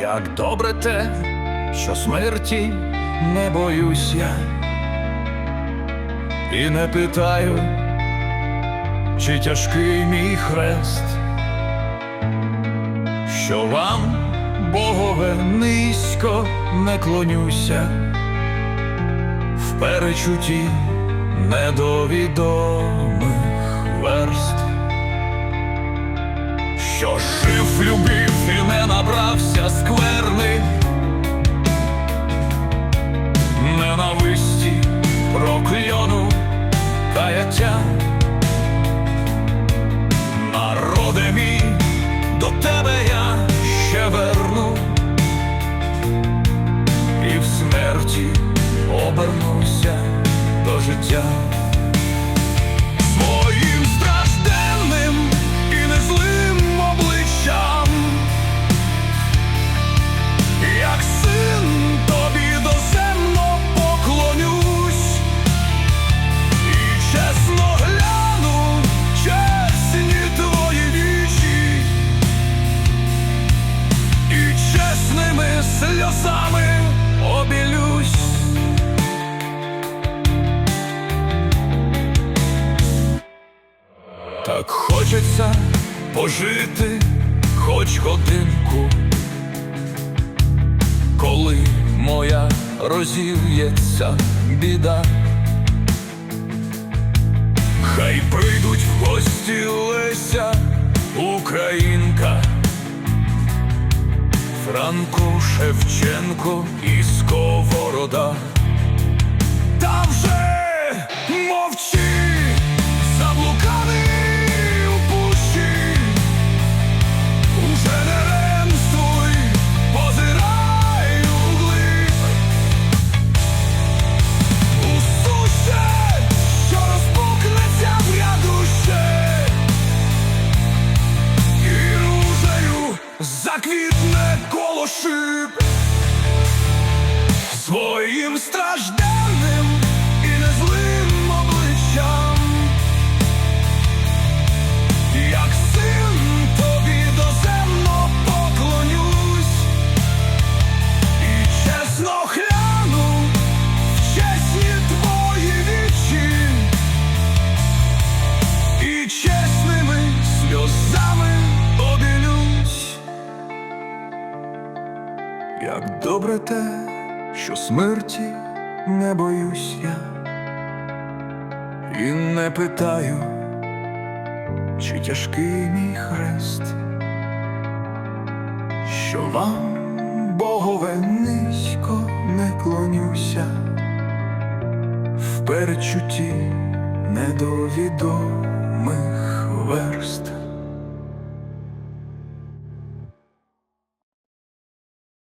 Як добре те, що смерті не боюсь я, і не питаю, чи тяжкий мій хрест, що вам, Богове, низько не клонюся, в перечутті недовідомих верст. Жив, любив і не набрався скверни, сльозами обілюсь. Так хочеться пожити хоч годинку, коли моя розів'ється біда. Хай прийдуть в гості Леся, Українка, Франко Шевченко і Сковорода. Та вже своїм стражденним і незлим обличчям, як син тобі доземно поклонюсь, і чесно гляну в чесні твої вічі, і чесними сльозами обілюсь. Як добре те, що смерті не боюсь я, і не питаю, чи тяжкий мій хрест, що вам, Богове, низько не клонюся, в перечутті недовідомих верст.